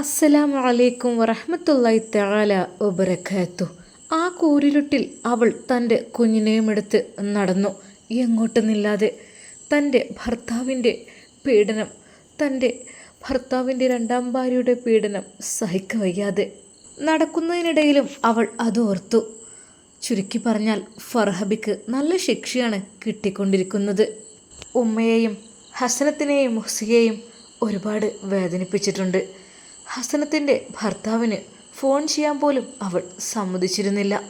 അസ്സലാമു അലൈക്കും വറഹ്മത്തുള്ളാഹി തആല വബറകാത്തു. ആ കൂരിരുട്ടിൽ അവൾ തന്റെ കുഞ്ഞിനെയും എടുത്ത് നടന്നു. എങ്ങോട്ടെന്നില്ലാതെ തന്റെ ഭർത്താവിന്റെ പീഡനം തന്റെ ഭർത്താവിന്റെ രണ്ടാം ഭാര്യയുടെ പീഡനം സഹിക്കവയ്യാതെ നടക്കുന്നതിനിടയിലും അവൾ അതോർത്തു. ചുരുക്കി പറഞ്ഞാൽ ഫർഹബിക്ക് നല്ല ശിക്ഷയാണ് കിട്ടിക്കൊണ്ടിരിക്കുന്നത്. ഉമ്മയെയും ഹസനത്തിനെയും മുഹ്സിയെയും ഒരുപാട് വേദനിപ്പിച്ചിട്ടുണ്ട്. ഹസനത്തിന്റെ ഭർത്താവിന് ഫോൺ ചെയ്യാൻ പോലും അവൾ സമ്മതിച്ചിരുന്നില്ല.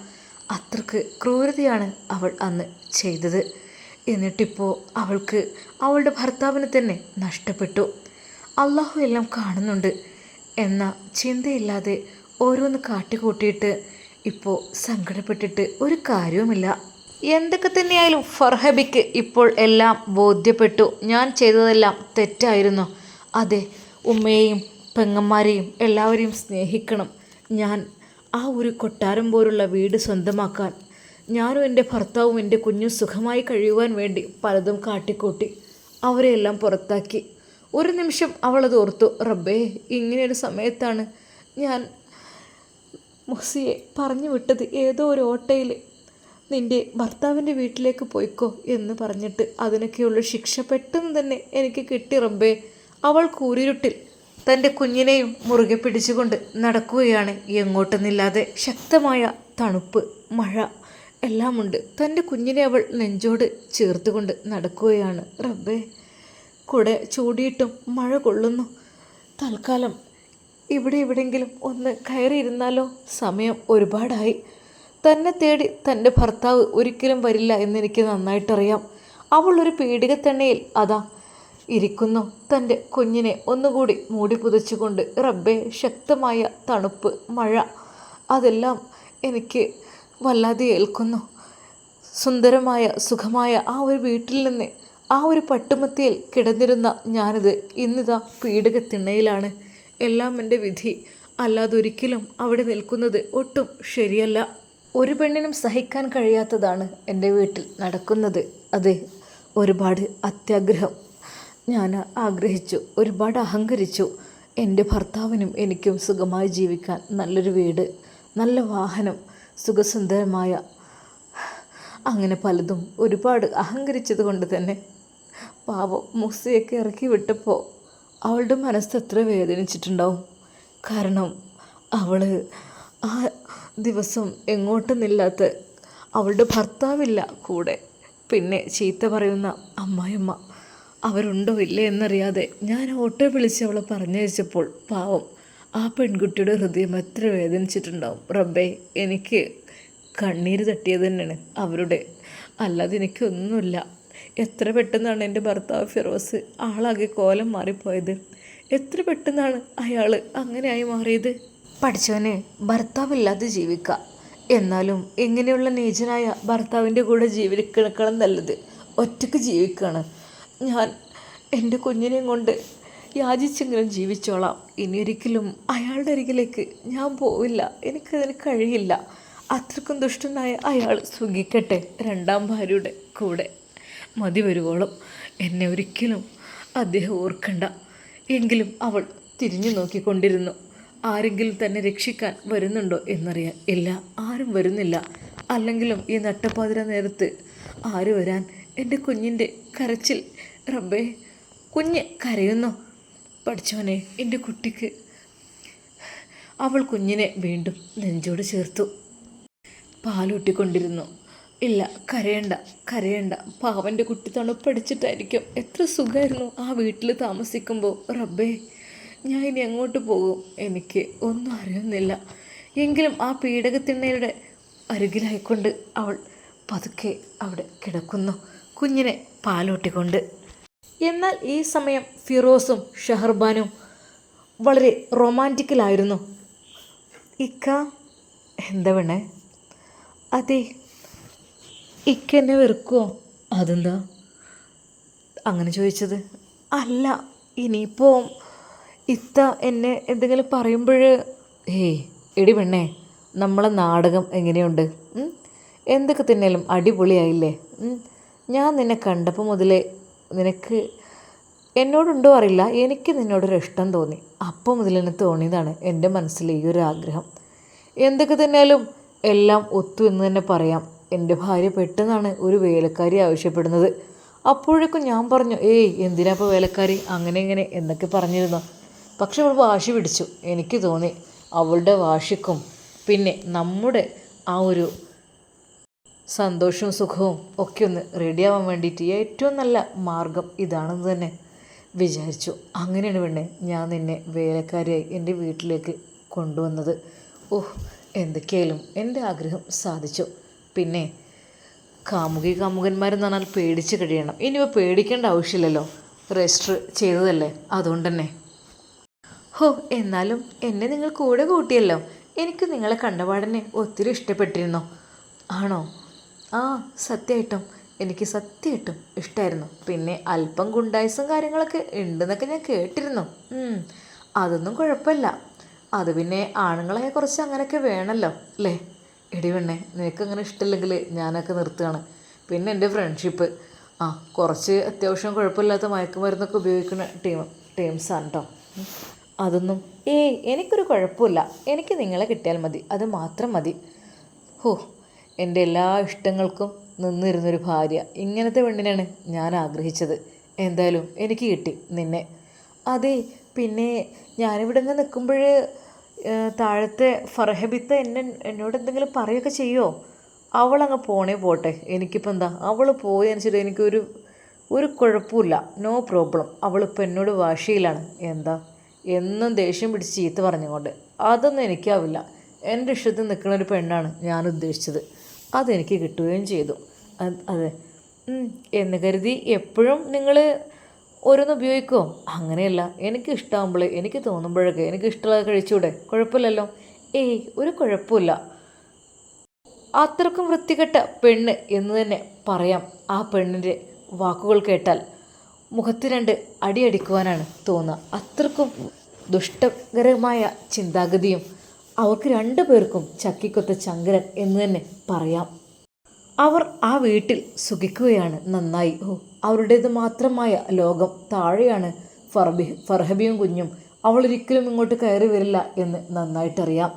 അത്രയ്ക്ക് ക്രൂരതയാണ് അവൾ അന്ന് ചെയ്തത്. എന്നിട്ടിപ്പോൾ അവൾക്ക് അവളുടെ ഭർത്താവിനെ തന്നെ നഷ്ടപ്പെട്ടു. അള്ളാഹു എല്ലാം കാണുന്നുണ്ട് എന്ന ചിന്തയില്ലാതെ ഓരോന്ന് കാട്ടിക്കൂട്ടിയിട്ട് ഇപ്പോൾ സങ്കടപ്പെട്ടിട്ട് ഒരു കാര്യവുമില്ല. എന്തൊക്കെ തന്നെയായാലും ഫർഹബിക്ക് ഇപ്പോൾ എല്ലാം ബോധ്യപ്പെട്ടു. ഞാൻ ചെയ്തതെല്ലാം തെറ്റായിരുന്നു. അതെ ഉമ്മയെയും പെങ്ങന്മാരെയും എല്ലാവരെയും സ്നേഹിക്കണം. ഞാൻ ആ ഒരു കൊട്ടാരം പോലുള്ള വീട് സ്വന്തമാക്കാൻ ഞാനും എന്റെ ഭർത്താവും എന്റെ കുഞ്ഞും സുഖമായി കഴിയുവാൻ വേണ്ടി പലതും കാട്ടിക്കൂട്ടി അവരെയെല്ലാം പുറത്താക്കി. ഒരു നിമിഷം അവളത് ഓർത്തു റബ്ബേ ഇങ്ങനെയൊരു സമയത്താണ് ഞാൻ മുഹ്സിയെ പറഞ്ഞു വിട്ടത്. ഏതോ ഒരു ഓട്ടയിൽ നിന്റെ ഭർത്താവിന്റെ വീട്ടിലേക്ക് പോയിക്കോ എന്ന് പറഞ്ഞിട്ട് അതിനൊക്കെയുള്ള ശിക്ഷ പെട്ടെന്ന് തന്നെ എനിക്ക് കിട്ടി റബ്ബേ അവൾ കൂരിരുട്ടിൽ തന്റെ കുഞ്ഞിനെയും മുറുകെ പിടിച്ചുകൊണ്ട് നടക്കുകയാണ്. എങ്ങോട്ടെന്നില്ലാതെ ശക്തമായ തണുപ്പ് മഴ എല്ലാമുണ്ട്. തന്റെ കുഞ്ഞിനെ അവൾ നെഞ്ചോട് ചേർത്തുകൊണ്ട് നടക്കുകയാണ്. റബ്ബേ കൂടെ ചൂടിയിട്ടും മഴ കൊള്ളുന്നു. തൽക്കാലം ഇവിടെ എവിടെയെങ്കിലും ഒന്ന് കയറിയിരുന്നാലോ? സമയം ഒരുപാടായി. തന്നെ തേടി തന്റെ ഭർത്താവ് ഒരിക്കലും വരില്ല എന്നെനിക്ക് നന്നായിട്ടറിയാം. അവൾ ഒരു തന്നെയിൽ അതാ ഇരിക്കുന്നു. തന്റെ കുഞ്ഞിനെ ഒന്നുകൂടി മൂടി പുതച്ചുകൊണ്ട് റബ്ബെ ശക്തമായ തണുപ്പ് മഴ അതെല്ലാം എനിക്ക് വല്ലാതെ ഏൽക്കുന്നു. സുന്ദരമായ സുഖമായ ആ ഒരു വീട്ടിൽ നിന്ന് ആ ഒരു പട്ടുമത്തിയിൽ കിടന്നിരുന്ന ഞാനിത് ഇന്നിതാ പീഡകത്തിണ്ണയിലാണ്. എല്ലാം എന്റെ വിധി. അല്ലാതൊരിക്കലും അവിടെ നിൽക്കുന്നത് ഒട്ടും ശരിയല്ല. ഒരു പെണ്ണിനും സഹിക്കാൻ കഴിയാത്തതാണ് എന്റെ വീട്ടിൽ നടക്കുന്നത്. അതെ ഒരുപാട് അത്യാഗ്രഹം. ഞാൻ ആഗ്രഹിച്ചു ഒരുപാട് അഹങ്കരിച്ചു. എന്റെ ഭർത്താവിനും എനിക്കും സുഖമായി ജീവിക്കാൻ നല്ലൊരു വീട് നല്ല വാഹനം സുഖസുന്ദരമായ. അങ്ങനെ പലതും ഒരുപാട് അഹങ്കരിച്ചത് കൊണ്ട് തന്നെ പാവം മുസിയൊക്കെ ഇറക്കി വിട്ടപ്പോൾ അവളുടെ മനസ്സ് എത്ര വേദനിച്ചിട്ടുണ്ടാവും. കാരണം അവൾ ആ ദിവസം എങ്ങോട്ടെന്നില്ലാത്ത അവളുടെ ഭർത്താവില്ല കൂടെ. പിന്നെ ചീത്ത പറയുന്ന അമ്മായിമ്മ അവരുണ്ടോ ഇല്ലേ എന്നറിയാതെ ഞാൻ ഓട്ടോ വിളിച്ച് അവളെ പറഞ്ഞയച്ചപ്പോൾ പാവം ആ പെൺകുട്ടിയുടെ ഹൃദയം എത്ര വേദനിച്ചിട്ടുണ്ടാവും. റബ്ബേ എനിക്ക് കണ്ണീര് തട്ടിയത് തന്നെയാണ് അവരുടെ. അല്ലാതെ എനിക്കൊന്നുമില്ല. എത്ര പെട്ടെന്നാണ് എന്റെ ഭർത്താവ് ഫിറോസ് ആളാകെ കോലം മാറിപ്പോയത്. എത്ര പെട്ടെന്നാണ് അയാൾ അങ്ങനെയായി മാറിയത്? പഠിച്ചവന് ഭർത്താവില്ലാതെ ജീവിക്കുക എന്നാലും ഇങ്ങനെയുള്ള നീചനായ ഭർത്താവിന്റെ കൂടെ ജീവിക്കണക്കണം നല്ലത് ഒറ്റയ്ക്ക് ജീവിക്കുകയാണ് ഞാൻ എന്റെ കുഞ്ഞിനെയും കൊണ്ട് യാചിച്ചെങ്കിലും ജീവിച്ചോളാം. ഇനി ഒരിക്കലും അയാളുടെ അരികിലേക്ക് ഞാൻ പോവില്ല. എനിക്കതിന് കഴിയില്ല. അത്രക്കും ദുഷ്ടനായ അയാൾ സുഖിക്കട്ടെ രണ്ടാം ഭാര്യയുടെ കൂടെ. മതി വരുവോളം. എന്നെ ഒരിക്കലും അദ്ദേഹം ഓർക്കണ്ട. എങ്കിലും അവൾ തിരിഞ്ഞു നോക്കിക്കൊണ്ടിരുന്നു. ആരെങ്കിലും തന്നെ രക്ഷിക്കാൻ വരുന്നുണ്ടോ എന്നറിയാൻ. ഇല്ല ആരും വരുന്നില്ല. അല്ലെങ്കിലും ഈ നട്ടപ്പാതിര നേരത്ത് ആര് വരാൻ എന്റെ കുഞ്ഞിന്റെ കരച്ചിൽ. റബ്ബേ കുഞ്ഞ് കരയുന്നു. പഠിച്ചവനെ എന്റെ കുട്ടിക്ക്. അവൾ കുഞ്ഞിനെ വീണ്ടും നെഞ്ചോട് ചേർത്തു. പാലൂട്ടിക്കൊണ്ടിരുന്നു. ഇല്ല കരയണ്ട കരയണ്ട. പാവന്റെ കുട്ടി തണുപ്പടിച്ചിട്ടായിരിക്കും. എത്ര സുഖമായിരുന്നു ആ വീട്ടിൽ താമസിക്കുമ്പോൾ റബ്ബേ ഞാൻ ഇനി എങ്ങോട്ട് പോകും? എനിക്ക് ഒന്നും അറിയുന്നില്ല. എങ്കിലും ആ പീഡകത്തിണ്ണയുടെ അരികിലായിക്കൊണ്ട് അവൾ പതുക്കെ അവിടെ കിടക്കുന്നു. കുഞ്ഞിനെ പാലൂട്ടിക്കൊണ്ട്. എന്നാൽ ഈ സമയം ഫിറോസും ഷഹർബാനും വളരെ റൊമാന്റിക്കലായിരുന്നു. ഇക്ക എന്താ വേണേ അതെ ഇക്ക എന്നെ വെറുക്കുമോ അതെന്താ? അങ്ങനെ ചോദിച്ചത്. അല്ല ഇനിയിപ്പോൾ ഇത്ത എന്നെ എന്തെങ്കിലും പറയുമ്പോൾ ഏയ് എടി പെണ്ണേ നമ്മളെ നാടകം എങ്ങനെയുണ്ട്? എന്തൊക്കെ തന്നെയാലും അടിപൊളിയായില്ലേ? ഞാൻ നിന്നെ കണ്ടപ്പോൾ മുതലേ നിനക്ക് എന്നോടുണ്ടോ അറിയില്ല. എനിക്ക് നിന്നോടൊരു ഇഷ്ടം തോന്നി. അപ്പോൾ മുതൽ എന്നെ തോന്നിയതാണ് എന്റെ മനസ്സിൽ ഈ ഒരു ആഗ്രഹം. എന്തൊക്കെ തന്നെയാലും എല്ലാം ഒത്തു എന്ന് തന്നെ പറയാം. എന്റെ ഭാര്യ പെട്ടെന്നാണ് ഒരു വേലക്കാരി ആവശ്യപ്പെടുന്നത്. അപ്പോഴേക്കും ഞാൻ പറഞ്ഞു ഏയ് എന്തിനാ ഇപ്പോൾ വേലക്കാരി? അങ്ങനെ ഇങ്ങനെ എന്നൊക്കെ പറഞ്ഞിരുന്നു. പക്ഷെ അവൾ വാശി പിടിച്ചു. എനിക്ക് തോന്നി അവളുടെ വാശിക്കും പിന്നെ നമ്മുടെ ആ ഒരു സന്തോഷവും സുഖവും ഒക്കെ ഒന്ന് റെഡിയാവാൻ വേണ്ടിയിട്ട് ഏറ്റവും നല്ല മാർഗം ഇതാണെന്ന് തന്നെ വിചാരിച്ചു. അങ്ങനെയാണ് പെണ്ണെ ഞാൻ നിന്നെ വേലക്കാരിയായി എന്റെ വീട്ടിലേക്ക് കൊണ്ടുവന്നത്. ഓഹ് എന്തൊക്കെയായാലും എന്റെ ആഗ്രഹം സാധിച്ചു. പിന്നെ കാമുകി കാമുകന്മാരെന്ന് പറഞ്ഞാൽ പേടിച്ച് കഴിയണം. ഇനിയിപ്പോൾ പേടിക്കേണ്ട ആവശ്യമില്ലല്ലോ. രജിസ്റ്റർ ചെയ്തതല്ലേ? അതുകൊണ്ട് തന്നെ. ഹോ എന്നാലും എന്നെ നിങ്ങൾ കൂടെ കൂട്ടിയല്ലോ. എനിക്ക് നിങ്ങളെ കണ്ടപാടനെ ഒത്തിരി ഇഷ്ടപ്പെട്ടിരുന്നു. ആണോ? ആ സത്യമായിട്ടും എനിക്ക് സത്യമായിട്ടും ഇഷ്ടമായിരുന്നു പിന്നെ അല്പം ഗുണ്ടായുസും കാര്യങ്ങളൊക്കെ ഉണ്ടെന്നൊക്കെ ഞാൻ കേട്ടിരുന്നു. അതൊന്നും കുഴപ്പമില്ല. അത് പിന്നെ ആണുങ്ങളെ കുറച്ച് അങ്ങനെയൊക്കെ വേണമല്ലോ അല്ലേ? എടി പെണ്ണെ നിനക്ക് അങ്ങനെ ഇഷ്ടമില്ലെങ്കിൽ ഞാനൊക്കെ നിർത്തുകയാണ്. പിന്നെ എന്റെ ഫ്രണ്ട്ഷിപ്പ് ആ കുറച്ച് അത്യാവശ്യം കുഴപ്പമില്ലാത്ത മയക്കുമരുന്നൊക്കെ ഉപയോഗിക്കുന്ന ടീം ടീംസാണ് കേട്ടോ. അതൊന്നും ഏയ് എനിക്കൊരു കുഴപ്പമില്ല. എനിക്ക് നിങ്ങളെ കിട്ടിയാൽ മതി. അത് മാത്രം മതി. ഹോ എന്റെ എല്ലാ ഇഷ്ടങ്ങൾക്കും നിന്നിരുന്നൊരു ഭാര്യ. ഇങ്ങനത്തെ പെണ്ണിനാണ് ഞാൻ ആഗ്രഹിച്ചത്. എന്തായാലും എനിക്ക് കിട്ടി നിന്നെ. അതെ പിന്നെ ഞാനിവിടെ നിന്ന് നിൽക്കുമ്പോൾ താഴത്തെ ഫർഹബിത്ത എന്നെ എന്നോട് എന്തെങ്കിലും പറയുകയൊക്കെ ചെയ്യുമോ അവളങ്ങ് പോണേ പോട്ടെ. എനിക്കിപ്പോൾ എന്താ അവൾ പോയി വെച്ചിട്ട് എനിക്കൊരു ഒരു കുഴപ്പമില്ല. No problem. അവളിപ്പോൾ എന്നോട് വാശിയിലാണ്. എന്താ എന്നും ദേഷ്യം പിടിച്ച് ചീത്ത പറഞ്ഞുകൊണ്ട്. അതൊന്നും എനിക്കാവില്ല. എന്റെ ഇഷ്ടത്തിൽ നിൽക്കുന്ന ഒരു പെണ്ണാണ് ഞാൻ ഉദ്ദേശിച്ചത്. അതെനിക്ക് കിട്ടുകയും ചെയ്തു. അത് എന്ന് കരുതി എപ്പോഴും നിങ്ങൾ ഓരോന്ന് ഉപയോഗിക്കുമോ അങ്ങനെയല്ല. എനിക്ക് ഇഷ്ടമാകുമ്പോൾ എനിക്ക് തോന്നുമ്പോഴൊക്കെ എനിക്ക് ഇഷ്ടമുള്ളത് കഴിച്ചൂടെ? കുഴപ്പമില്ലല്ലോ. ഏയ് ഒരു കുഴപ്പമില്ല അത്രക്കും വൃത്തികെട്ട പെണ്ണ് എന്ന് തന്നെ പറയാം ആ പെണ്ണിന്റെ വാക്കുകൾ കേട്ടാൽ. മുഖത്ത് രണ്ട് അടിയടിക്കുവാനാണ് തോന്നുക. അത്രക്കും ദുഷ്ടകരമായ ചിന്താഗതിയും അവർക്ക് രണ്ടു പേർക്കും ചക്കിക്കൊത്ത ചങ്കരൻ എന്ന് തന്നെ പറയാം. അവർ ആ വീട്ടിൽ സുഖിക്കുകയാണ് നന്നായി. ഓ അവരുടേത് മാത്രമായ ലോകം താഴെയാണ്. ഫർബി ഫർഹബിയും കുഞ്ഞും അവളൊരിക്കലും ഇങ്ങോട്ട് കയറി വരില്ല എന്ന് നന്നായിട്ടറിയാം.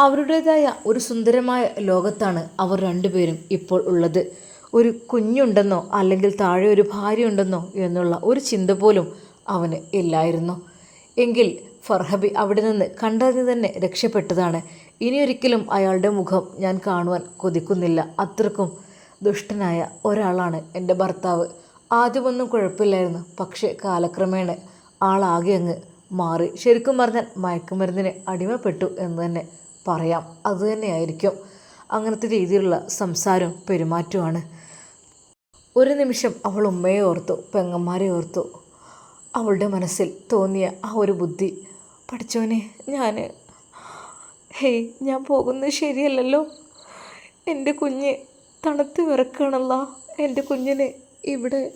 അവരുടേതായ ഒരു സുന്ദരമായ ലോകത്താണ് അവർ രണ്ടുപേരും ഇപ്പോൾ ഉള്ളത്. ഒരു കുഞ്ഞുണ്ടെന്നോ അല്ലെങ്കിൽ താഴെ ഒരു ഭാര്യ ഉണ്ടെന്നോ എന്നുള്ള ഒരു ചിന്ത പോലും അവന് ഇല്ലായിരുന്നു. എങ്കിൽ ഫർഹബി അവിടെ നിന്ന് കണ്ടതിന് തന്നെ രക്ഷപ്പെട്ടതാണ്. ഇനിയൊരിക്കലും അയാളുടെ മുഖം ഞാൻ കാണുവാൻ കൊതിക്കുന്നില്ല. അത്രക്കും ദുഷ്ടനായ ഒരാളാണ് എന്റെ ഭർത്താവ്. ആദ്യമൊന്നും കുഴപ്പമില്ലായിരുന്നു. പക്ഷേ കാലക്രമേണ ആളാകെ അങ്ങ് മാറി. ശരിക്കും പറഞ്ഞാൽ മയക്കുമരുന്നിന് അടിമപ്പെട്ടു എന്ന് തന്നെ പറയാം. അതുതന്നെയായിരിക്കും അങ്ങനത്തെ രീതിയിലുള്ള സംസാരവും പെരുമാറ്റവുമാണ്. ഒരു നിമിഷം അവൾ ഉമ്മയെ ഓർത്തു പെങ്ങന്മാരെ ഓർത്തു. അവളുടെ മനസ്സിൽ തോന്നിയ ആ ഒരു ബുദ്ധി പഠിച്ചോനെ ഞാൻ ഹേയ് ഞാൻ പോകുന്നത് ശരിയല്ലല്ലോ. എന്റെ കുഞ്ഞ് തണുത്ത് വിറക്കണല്ല. എന്റെ കുഞ്ഞിന് ഇവിടെ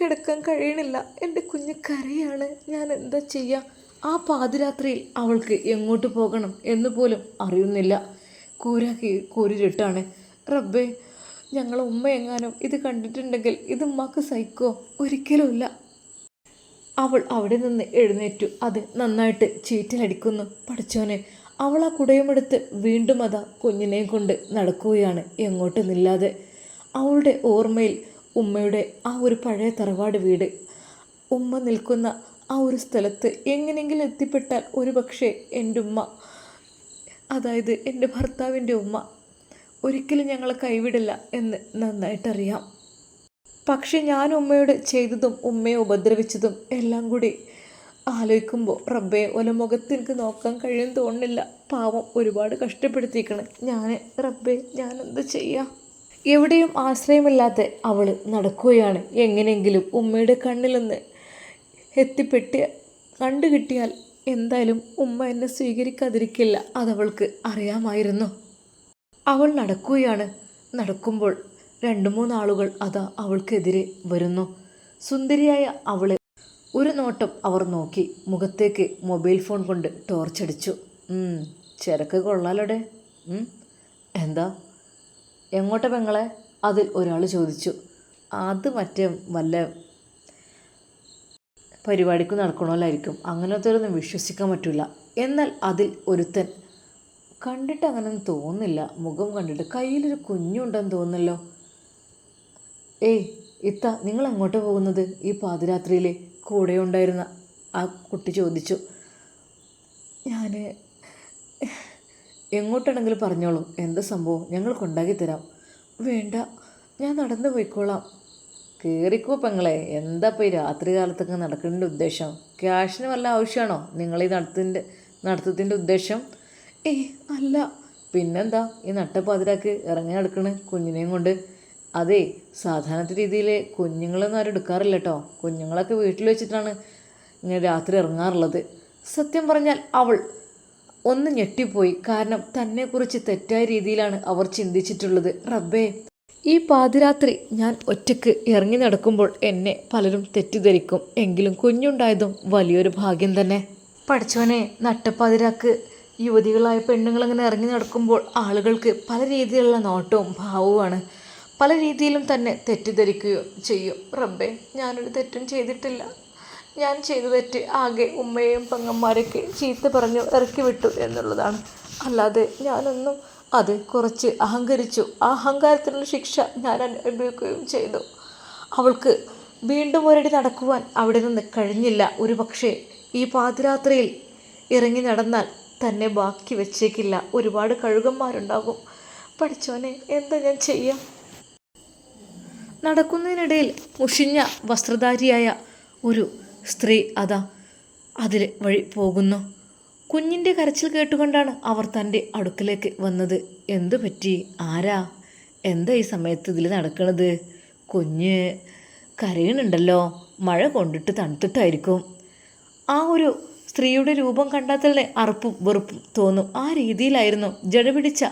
കിടക്കാൻ കഴിയണില്ല. എന്റെ കുഞ്ഞ് കരയാണ്. ഞാൻ എന്താ ചെയ്യുക ആ പാതിരാത്രിയിൽ അവൾക്ക് എങ്ങോട്ട് പോകണം എന്ന് പോലും അറിയുന്നില്ല. കൂര കൂരിട്ടാണ് റബ്ബേ ഞങ്ങൾ ഉമ്മ എങ്ങാനും ഇത് കണ്ടിട്ടുണ്ടെങ്കിൽ ഇത് ഉമ്മാക്ക് സഹിക്കോ? ഒരിക്കലുമില്ല. അവൾ അവിടെ നിന്ന് എഴുന്നേറ്റു. അത് നന്നായിട്ട് ചീറ്റിലടിക്കുന്നു പഠിച്ചോനെ അവൾ ആ കുടയുമെടുത്ത് വീണ്ടും അതാ കുഞ്ഞിനെയും കൊണ്ട് നടക്കുകയാണ് എങ്ങോട്ട് നില്ലാതെ. അവളുടെ ഓർമ്മയിൽ ഉമ്മയുടെ ആ ഒരു പഴയ തറവാട് വീട്. ഉമ്മ നിൽക്കുന്ന ആ ഒരു സ്ഥലത്ത് എങ്ങനെയെങ്കിലും എത്തിപ്പെട്ടാൽ ഒരു പക്ഷേ എന്റെ ഉമ്മ അതായത് എന്റെ ഭർത്താവിന്റെ ഉമ്മ ഒരിക്കലും ഞങ്ങളെ കൈവിടില്ല എന്ന് നന്നായിട്ടറിയാം. പക്ഷെ ഞാൻ ഉമ്മയോട് ചെയ്തതും ഉമ്മയെ ഉപദ്രവിച്ചതും എല്ലാം കൂടി ആലോചിക്കുമ്പോൾ റബ്ബെ ഒല മുഖത്ത് എനിക്ക് നോക്കാൻ കഴിയും തോന്നുന്നില്ല. പാവം ഒരുപാട് കഷ്ടപ്പെടുത്തിയിരിക്കണം. ഞാൻ റബ്ബെ ഞാൻ എന്താ ചെയ്യാം? എവിടെയും ആശ്രയമില്ലാതെ അവൾ നടക്കുകയാണ്. എങ്ങനെയെങ്കിലും ഉമ്മയുടെ കണ്ണിലൊന്ന് എത്തിപ്പെട്ട് കണ്ടു കിട്ടിയാൽ എന്തായാലും ഉമ്മ എന്നെ സ്വീകരിക്കാതിരിക്കില്ല അതവൾക്ക് അറിയാമായിരുന്നു. അവൾ നടക്കുകയാണ്. നടക്കുമ്പോൾ രണ്ട് മൂന്നാളുകൾ അതാ അവൾക്കെതിരെ വരുന്നു. സുന്ദരിയായ അവളെ ഒരു നോട്ടം അവർ നോക്കി. മുഖത്തേക്ക് മൊബൈൽ ഫോൺ കൊണ്ട് ടോർച്ചടിച്ചു ചിരക്ക് കൊള്ളാലോടെ. എന്താ? എങ്ങോട്ട പെങ്ങളെ? അതിൽ ഒരാൾ ചോദിച്ചു. അത് മറ്റേ വല്ല പരിപാടിക്ക് നടക്കണമല്ലായിരിക്കും അങ്ങനത്തെ ഒന്നും വിശ്വസിക്കാൻ പറ്റില്ല എന്നാൽ അതിൽ ഒരുത്തൻ കണ്ടിട്ട് അങ്ങനെയൊന്നും തോന്നുന്നില്ല. മുഖം കണ്ടിട്ട് കയ്യിലൊരു കുഞ്ഞുണ്ടെന്ന് തോന്നുന്നല്ലോ. ഏയ് ഇത്ത നിങ്ങൾ എങ്ങോട്ട് പോകുന്നത്? ഈ പാതിരാത്രിയിൽ കൂടെ ഉണ്ടായിരുന്ന ആ കുട്ടി ചോദിച്ചു. ഞാൻ എങ്ങോട്ടാണെങ്കിലും പറഞ്ഞോളൂ. എന്ത് സംഭവം? ഞങ്ങൾ കൊണ്ടാക്കി തരാം. വേണ്ട ഞാൻ നടന്നു പോയിക്കോളാം. കയറിക്കോ പെങ്ങളെ. എന്താ ഇപ്പോൾ ഈ രാത്രി കാലത്തൊക്കെ നടക്കേണ്ട ഉദ്ദേശം? ക്യാഷിന് വല്ല ആവശ്യമാണോ? നിങ്ങൾ ഈ നടത്തിന്റെ നടത്തത്തിന്റെ ഉദ്ദേശം? ഏയ് അല്ല. പിന്നെന്താ? ഈ നട്ടപ്പാതിരാക്ക് ഇറങ്ങി നടക്കണ് കുഞ്ഞിനെയും കൊണ്ട് അതെ സാധാരണ രീതിയിൽ കുഞ്ഞുങ്ങളൊന്നും ആരും എടുക്കാറില്ല കേട്ടോ കുഞ്ഞുങ്ങളൊക്കെ വീട്ടിൽ വെച്ചിട്ടാണ് ഇങ്ങനെ രാത്രി ഇറങ്ങാറുള്ളത്. സത്യം പറഞ്ഞാൽ അവൾ ഒന്ന് ഞെട്ടിപ്പോയി. കാരണം തന്നെക്കുറിച്ച് തെറ്റായ രീതിയിലാണ് അവർ ചിന്തിച്ചിട്ടുള്ളത്. റബ്ബേ ഈ പാതിരാത്രി ഞാൻ ഒറ്റയ്ക്ക് ഇറങ്ങി നടക്കുമ്പോൾ എന്നെ പലരും തെറ്റിദ്ധരിക്കും. എങ്കിലും കുഞ്ഞുണ്ടായതും വലിയൊരു ഭാഗ്യം തന്നെ. പഠിച്ചവനെ നട്ടപ്പാതിരാക്ക് യുവതികളായ പെണ്ണുങ്ങളങ്ങനെ ഇറങ്ങി നടക്കുമ്പോൾ ആളുകൾക്ക് പല രീതിയിലുള്ള നോട്ടവും ഭാവവുമാണ്. പല രീതിയിലും തന്നെ തെറ്റിദ്ധരിക്കുകയോ ചെയ്യും. റബ്ബെ ഞാനൊരു തെറ്റും ചെയ്തിട്ടില്ല. ഞാൻ ചെയ്ത തെറ്റ് ആകെ ഉമ്മയെയും പെങ്ങന്മാരൊക്കെ ചീത്ത പറഞ്ഞു ഇറക്കി വിട്ടു എന്നുള്ളതാണ്. അല്ലാതെ ഞാനൊന്നും അത് കുറച്ച് അഹങ്കരിച്ചു. ആ അഹങ്കാരത്തിനുള്ള ശിക്ഷ ഞാൻ അനുഭവിക്കുകയും ചെയ്തു. അവൾക്ക് വീണ്ടും ഒരടി നടക്കുവാൻ അവിടെ നിന്ന് കഴിഞ്ഞില്ല. ഒരു പക്ഷേ ഈ പാതിരാത്രിയിൽ ഇറങ്ങി നടന്നാൽ തന്നെ ബാക്കി വെച്ചേക്കില്ല. ഒരുപാട് കഴുകന്മാരുണ്ടാകും. പഠിച്ചോനെ എന്താ ഞാൻ ചെയ്യാം? നടക്കുന്നതിനിടയിൽ മുഷിഞ്ഞ വസ്ത്രധാരിയായ ഒരു സ്ത്രീ അതാ അതിൽ വഴി പോകുന്നു. കുഞ്ഞിന്റെ കരച്ചിൽ കേട്ടുകൊണ്ടാണ് അവർ തന്റെ അടുക്കലേക്ക് വന്നത്. എന്തു പറ്റി? ആരാ? എന്താ ഈ സമയത്ത് ഇതിൽ നടക്കണത്? കുഞ്ഞ് കരയണുണ്ടല്ലോ മഴ കൊണ്ടിട്ട് തണുത്തിട്ടായിരിക്കും. ആ ഒരു സ്ത്രീയുടെ രൂപം കണ്ടാൽ തന്നെ അറുപ്പും വെറുപ്പും തോന്നും. ആ രീതിയിലായിരുന്നു ജടപിടിച്ച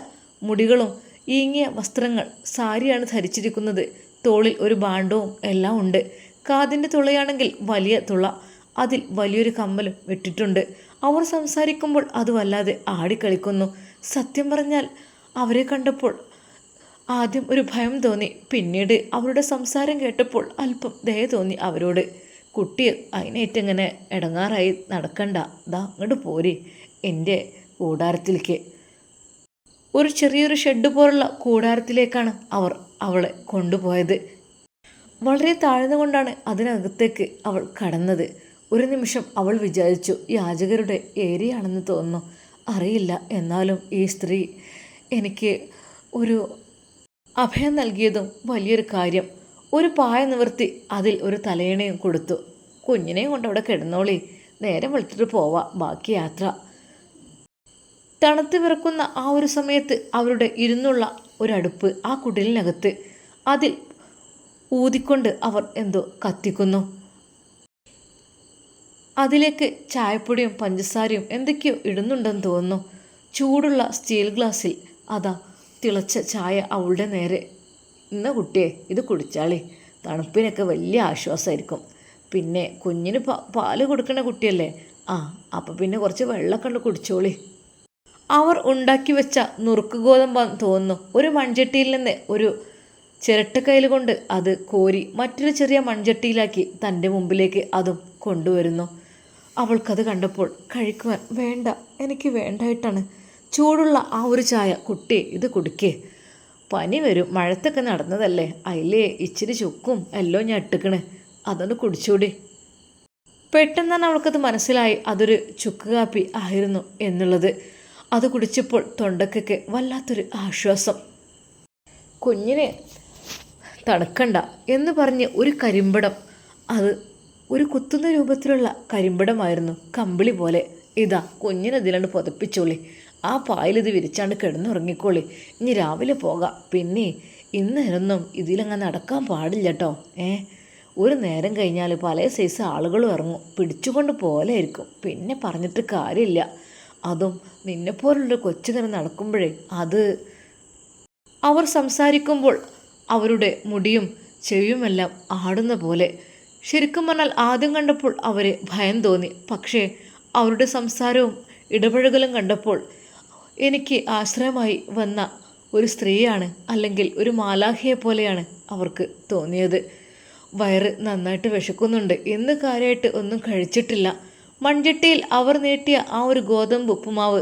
മുടികളും ഈങ്ങിയ വസ്ത്രങ്ങൾ സാരിയാണ് ധരിച്ചിരിക്കുന്നത്. തോളിൽ ഒരു ബാണ്ഡവും എല്ലാം ഉണ്ട്. കാതിന്റെ തുളയാണെങ്കിൽ വലിയ തുള. അതിൽ വലിയൊരു കമ്മലും വെട്ടിട്ടുണ്ട്. അവർ സംസാരിക്കുമ്പോൾ അത് വല്ലാതെ ആടിക്കളിക്കുന്നു. സത്യം പറഞ്ഞാൽ അവരെ കണ്ടപ്പോൾ ആദ്യം ഒരു ഭയം തോന്നി. പിന്നീട് അവരുടെ സംസാരം കേട്ടപ്പോൾ അല്പം ദയ തോന്നി അവരോട്. കുട്ടി അതിനേറ്റിങ്ങനെ ഇടങ്ങാറായി നടക്കണ്ട. ദാ അങ്ങോട്ട് പോരെ. എന്റെ കൂടാരത്തിലേക്ക് ഒരു ചെറിയൊരു ഷെഡ് പോലുള്ള കൂടാരത്തിലേക്കാണ് അവർ അവളെ കൊണ്ടുപോയത്. വളരെ താഴ്ന്നുകൊണ്ടാണ് അതിനകത്തേക്ക് അവൾ കടന്നത്. ഒരു നിമിഷം അവൾ വിചാരിച്ചു യാചകരുടെ ഏരിയാണെന്ന് തോന്നുന്നു. അറിയില്ല. എന്നാലും ഈ സ്ത്രീ എനിക്ക് ഒരു അഭയം നൽകിയതും വലിയൊരു കാര്യം. ഒരു പായ നിവർത്തി അതിൽ ഒരു തലയണയും കൊടുത്തു. കുഞ്ഞിനെയും കൊണ്ട് അവിടെ കിടന്നോളി. നേരം വിളിച്ചിട്ട് പോവാ. ബാക്കി യാത്ര. തണുത്ത് വിറക്കുന്ന ആ ഒരു സമയത്ത് അവരുടെ ഇരുന്നുള്ള ഒരടുപ്പ് ആ കുടിലിനകത്ത്. അതിൽ ഊതിക്കൊണ്ട് അവർ എന്തോ കത്തിക്കുന്നു. അതിലേക്ക് ചായപ്പൊടിയും പഞ്ചസാരയും എന്തൊക്കെയോ ഇടുന്നുണ്ടെന്ന് തോന്നുന്നു. ചൂടുള്ള സ്റ്റീൽ ഗ്ലാസ്സിൽ അതാ തിളച്ച ചായ അവളുടെ നേരെ. ഇന്ന കുട്ടിയെ ഇത് കുടിച്ചാളേ. തണുപ്പിനൊക്കെ വലിയ ആശ്വാസമായിരിക്കും പിന്നെ കുഞ്ഞിന് പാൽ കൊടുക്കുന്ന കുട്ടിയല്ലേ? ആ അപ്പം പിന്നെ കുറച്ച് വെള്ളമൊക്കെ ഉണ്ട് കുടിച്ചോളി. അവർ ഉണ്ടാക്കി വെച്ച നുറുക്ക് ഗോതമ്പ് തോന്നുന്നു. ഒരു മൺചട്ടിയിൽ നിന്ന് ഒരു ചിരട്ടക്കയിൽ കൊണ്ട് അത് കോരി മറ്റൊരു ചെറിയ മൺചട്ടിയിലാക്കി തന്റെ മുമ്പിലേക്ക് അതും കൊണ്ടുവരുന്നു. അവൾക്കത് കണ്ടപ്പോൾ കഴിക്കുവാൻ വേണ്ട എനിക്ക് വേണ്ടായിട്ടാണ്. ചൂടുള്ള ആ ഒരു ചായ കുട്ടി ഇത് കുടിക്കേ. പനി വരും മഴത്തൊക്കെ നടന്നതല്ലേ? അതിലേ ഇച്ചിരി ചുക്കും എല്ലാം ഞാൻ ഇട്ടിക്കണ്. അതൊന്ന് കുടിച്ചൂടി. തന്നെ അവൾക്കത് മനസ്സിലായി അതൊരു ചുക്ക് കാപ്പി ആയിരുന്നു എന്നുള്ളത്. അത് കുടിച്ചപ്പോൾ തൊണ്ടക്കൊക്കെ വല്ലാത്തൊരു ആശ്വാസം. കുഞ്ഞിനെ തണുക്കണ്ട എന്ന് പറഞ്ഞ് ഒരു കരിമ്പടം. അത് ഒരു കുത്തുന്ന രൂപത്തിലുള്ള കരിമ്പടമായിരുന്നു കമ്പിളി പോലെ. ഇതാ കുഞ്ഞിനെ ഇതിലാണ്ട് പുതപ്പിച്ചോളി. ആ പായലിത് വിരിച്ചാണ്ട് കിടന്നുറങ്ങിക്കോളി. ഇനി രാവിലെ പോകാം. പിന്നെ ഇന്നേരൊന്നും ഇതിലങ്ങ് നടക്കാൻ പാടില്ല കേട്ടോ ഏ? ഒരു നേരം കഴിഞ്ഞാൽ പല സൈസ് ആളുകളും ഇറങ്ങും. പിടിച്ചുകൊണ്ട് പോലെയായിരിക്കും പിന്നെ പറഞ്ഞിട്ട് കാര്യമില്ല. അതും നിന്നെപ്പോലുള്ളൊരു കൊച്ചിങ്ങനെ നടക്കുമ്പോഴേ അത് അവർ സംസാരിക്കുമ്പോൾ അവരുടെ മുടിയും ചെവിയുമെല്ലാം ആടുന്ന പോലെ. ശരിക്കും പറഞ്ഞാൽ ആദ്യം കണ്ടപ്പോൾ അവരെ ഭയം തോന്നി. പക്ഷേ അവരുടെ സംസാരവും ഇടപഴകലും കണ്ടപ്പോൾ എനിക്ക് ആശ്രയമായി വന്ന ഒരു സ്ത്രീയാണ് അല്ലെങ്കിൽ ഒരു മാലാഹിയെ പോലെയാണ് അവർക്ക് തോന്നിയത്. വയറ് നന്നായിട്ട് വിശക്കുന്നുണ്ട്. ഇന്ന് കാര്യമായിട്ട് ഒന്നും കഴിച്ചിട്ടില്ല. മൺചട്ടിയിൽ അവർ നീട്ടിയ ആ ഒരു ഗോതമ്പ് ഉപ്പുമാവ്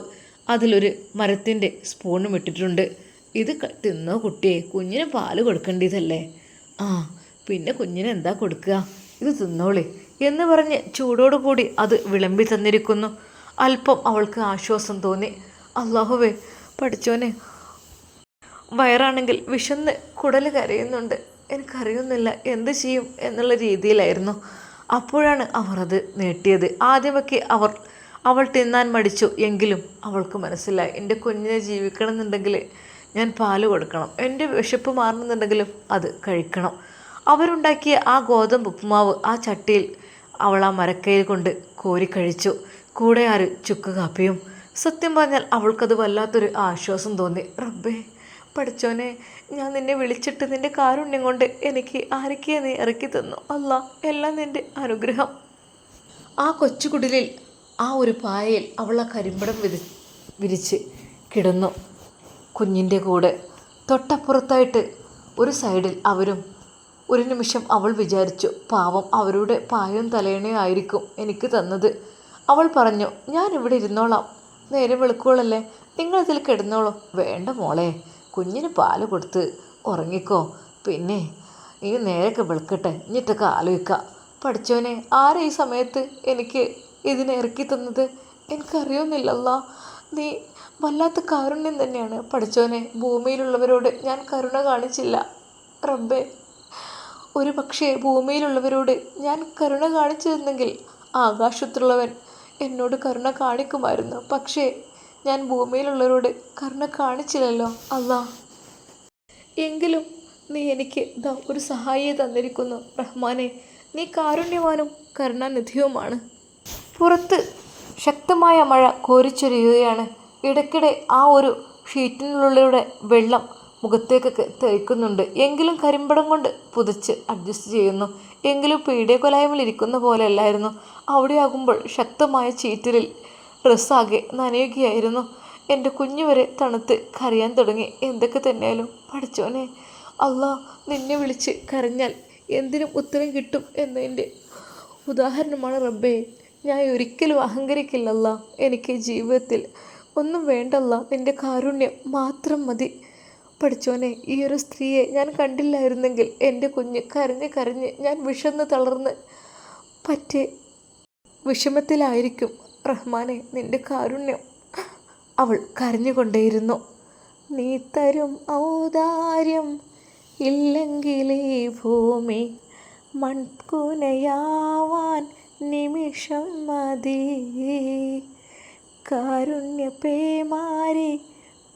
അതിലൊരു മരത്തിന്റെ സ്പൂണും ഇട്ടിട്ടുണ്ട്. ഇത് തിന്നോ കുട്ടിയെ? കുഞ്ഞിന് പാൽ കൊടുക്കേണ്ടതല്ലേ ആ പിന്നെ കുഞ്ഞിന് എന്താ കൊടുക്കുക? ഇത് തിന്നോളി എന്ന് പറഞ്ഞ് ചൂടോടു കൂടി അത് വിളമ്പി തന്നിരിക്കുന്നു. അല്പം അവൾക്ക് ആശ്വാസം തോന്നി. അള്ളാഹുവേ പഠിച്ചോനെ വയറാണെങ്കിൽ വിശന്ന് കുടൽ കരയുന്നുണ്ട്. എനിക്കറിയുന്നില്ല എന്ത് ചെയ്യും എന്നുള്ള രീതിയിലായിരുന്നു. അപ്പോഴാണ് അവർ അത് നീട്ടിയത്. ആദ്യമൊക്കെ അവർ അവൾ തിന്നാൻ മടിച്ചു എങ്കിലും അവൾക്ക് മനസ്സിലായി. എന്റെ കുഞ്ഞിനെ ജീവിക്കണം എന്നുണ്ടെങ്കിൽ ഞാൻ പാൽ കൊടുക്കണം. എന്റെ വിശപ്പ് മാറണമെന്നുണ്ടെങ്കിലും അത് കഴിക്കണം. അവരുണ്ടാക്കിയ ആ ഗോതമ്പ് ഉപ്പുമാവ് ആ ചട്ടിയിൽ അവൾ ആ മരക്കയിൽ കൊണ്ട് കോരി കഴിച്ചു. കൂടെ ആര് ചുക്ക് കാപ്പിയും. സത്യം പറഞ്ഞാൽ അവൾക്കത് വല്ലാത്തൊരു ആശ്വാസം തോന്നി. റബ്ബേ പഠിച്ചോനെ ഞാൻ നിന്നെ വിളിച്ചിട്ട് നിന്റെ കാരുണ്യം കൊണ്ട് എനിക്ക് ആരൊക്കെയാ നീ ഇറക്കി തന്നു? അല്ല എല്ലാം നിന്റെ അനുഗ്രഹം. ആ കൊച്ചുകുടിലിൽ ആ ഒരു പായയിൽ അവൾ ആ കരിമ്പടം വിരി വിരിച്ച് കിടന്നു. കുഞ്ഞിന്റെ കൂടെ. തൊട്ടപ്പുറത്തായിട്ട് ഒരു സൈഡിൽ അവരും ഒരു നിമിഷം അവൾ വിചാരിച്ചു പാവം അവരുടെ പായവും തലയണയും ആയിരിക്കും എനിക്ക് തന്നത്. അവൾ പറഞ്ഞു ഞാൻ ഇവിടെ ഇരുന്നോളാം. നേരെ വെളുക്കോളല്ലേ നിങ്ങളിതിൽ കിടന്നോളൂ. വേണ്ട മോളെ. കുഞ്ഞിന് പാൽ കൊടുത്ത് ഉറങ്ങിക്കോ. പിന്നെ ഇനി നേരൊക്കെ വെളുക്കട്ടെ. എന്നിട്ടൊക്കെ ആലോചിക്കാം. പഠിച്ചോനെ ആരാ ഈ സമയത്ത് എനിക്ക് ഇതിനെ ഇറക്കി തന്നത്? എനിക്കറിയുന്നില്ലല്ല. നീ വല്ലാത്ത കാരുണ്യം തന്നെയാണ്. പഠിച്ചോനെ ഭൂമിയിലുള്ളവരോട് ഞാൻ കരുണ കാണിച്ചില്ല. റബ്ബേ. ഒരു പക്ഷേ ഭൂമിയിലുള്ളവരോട് ഞാൻ കരുണ കാണിച്ചിരുന്നെങ്കിൽ ആകാശത്തുള്ളവൻ എന്നോട് കരുണ കാണിക്കുമായിരുന്നു. പക്ഷേ ഞാൻ ഭൂമിയിലുള്ളവരോട് കരുണ കാണിച്ചില്ലല്ലോ അല്ല എങ്കിലും നീ എനിക്ക് ദാ ഒരു സഹായിയെ തന്നിരിക്കുന്നു റഹ്മാനെ. നീ കാരുണ്യവാനും കരുണാനിധിയുമാണ്. പുറത്ത് ശക്തമായ മഴ കോരിച്ചൊരിയുകയാണ്. ഇടയ്ക്കിടെ ആ ഒരു ഷീറ്റിനുള്ളിലൂടെ വെള്ളം മുഖത്തേക്കൊക്കെ തേക്കുന്നുണ്ട് എങ്കിലും കരിമ്പടം കൊണ്ട് പുതച്ച് അഡ്ജസ്റ്റ് ചെയ്യുന്നു. എങ്കിലും പീഡിയകൊലായ്മയിൽ ഇരിക്കുന്ന പോലെ അല്ലായിരുന്നു അവിടെയാകുമ്പോൾ ശക്തമായ ചീറ്റലിൽ ഡ്രസ്സാകെ നനയുകയായിരുന്നു. എന്റെ കുഞ്ഞു വരെ തണുത്ത് കരയാൻ തുടങ്ങി. എന്തൊക്കെ തന്നെയാലും പഠിച്ചോനെ. അല്ല നിന്നെ വിളിച്ച് കരഞ്ഞാൽ എന്തിനും ഉത്തരം കിട്ടും എന്നതിന്റെ ഉദാഹരണമാണ് റബ്ബേ. ഞാൻ ഒരിക്കലും അഹങ്കരിക്കില്ലല്ല. എനിക്ക് ജീവിതത്തിൽ ഒന്നും വേണ്ടല്ല. നിന്റെ കാരുണ്യം മാത്രം മതി. പഠിച്ചോനെ ഈ ഒരു സ്ത്രീയെ ഞാൻ കണ്ടില്ലായിരുന്നെങ്കിൽ എന്റെ കുഞ്ഞ് കരഞ്ഞ് കരഞ്ഞ് ഞാൻ വിഷന്ന് തളർന്ന് പറ്റേ വിഷമത്തിലായിരിക്കും. റഹ്മാനെ നിന്റെ കാരുണ്യം അവൾ കരഞ്ഞുകൊണ്ടേയിരുന്നു. നീ തരും ഔദാര്യം ഇല്ലെങ്കിലേ ഭൂമി മൺകുനയാവാൻ നിമിഷം മതി. കാരുണ്യ പേമാരി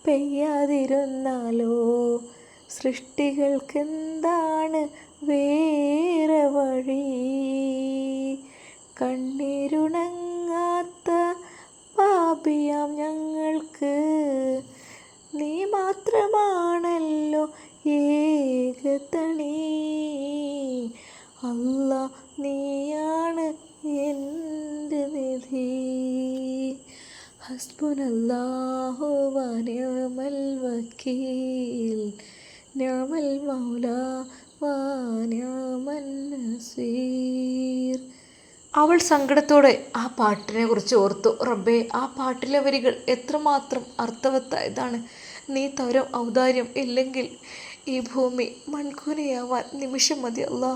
പെയ്യാതിരുന്നാലോ? സൃഷ്ടികൾക്കെന്താണ് വേറെ വഴി? കണ്ണീരുണങ്ങാത്ത പാപിയാം ഞങ്ങൾക്ക്. നീ മാത്രമാണല്ലോ ഏകതണി. അല്ല നീയാണ് എന്റെ നിധി. ഹസ്ബുനല്ലാഹു വനിഅമൽ വക്കീൽ. അവൾ സങ്കടത്തോടെ ആ പാട്ടിനെ കുറിച്ച് ഓർത്തു. റബ്ബേ ആ പാട്ടിലെ വരികൾ എത്രമാത്രം അർത്ഥവത്തായതാണ്. നീ തരം ഔദാര്യം ഇല്ലെങ്കിൽ ഈ ഭൂമി മൺകൂനയാവാൻ നിമിഷം മതി അല്ലാ.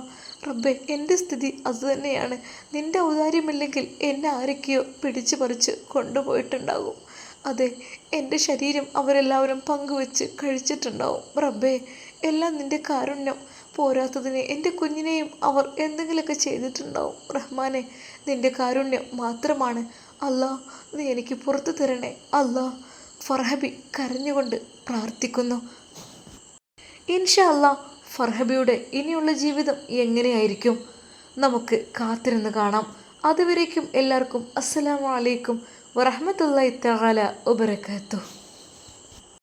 റബ്ബേ എന്റെ സ്ഥിതി അതുതന്നെയാണ് നിന്റെ ഔദാര്യമില്ലെങ്കിൽ എന്നെ ആരൊക്കെയോ പിടിച്ചു പറിച്ച് കൊണ്ടുപോയിട്ടുണ്ടാകും. അതെ എന്റെ ശരീരം അവരെല്ലാവരും പങ്കുവെച്ച് കഴിച്ചിട്ടുണ്ടാവും. റബ്ബേ എല്ലാം നിന്റെ കാരുണ്യം. പോരാത്തതിന് എന്റെ കുഞ്ഞിനെയും അവർ എന്തെങ്കിലുമൊക്കെ ചെയ്തിട്ടുണ്ടാവും. റഹ്മാനെ നിന്റെ കാരുണ്യം മാത്രമാണ്. അല്ലാ നീ എനിക്ക് പുറത്തു തരണേ. അല്ലാ ഫർഹബി കരഞ്ഞുകൊണ്ട് പ്രാർത്ഥിക്കുന്നു. ഇൻഷാ അല്ലാ ഫർഹബിയുടെ ഇനിയുള്ള ജീവിതം എങ്ങനെയായിരിക്കും? നമുക്ക് കാത്തിരുന്ന് കാണാം. അതുവരേക്കും എല്ലാവർക്കും അസ്സലാമു അലൈക്കും വറഹമത്തല്ലാ തആല വബറകാതുഹു.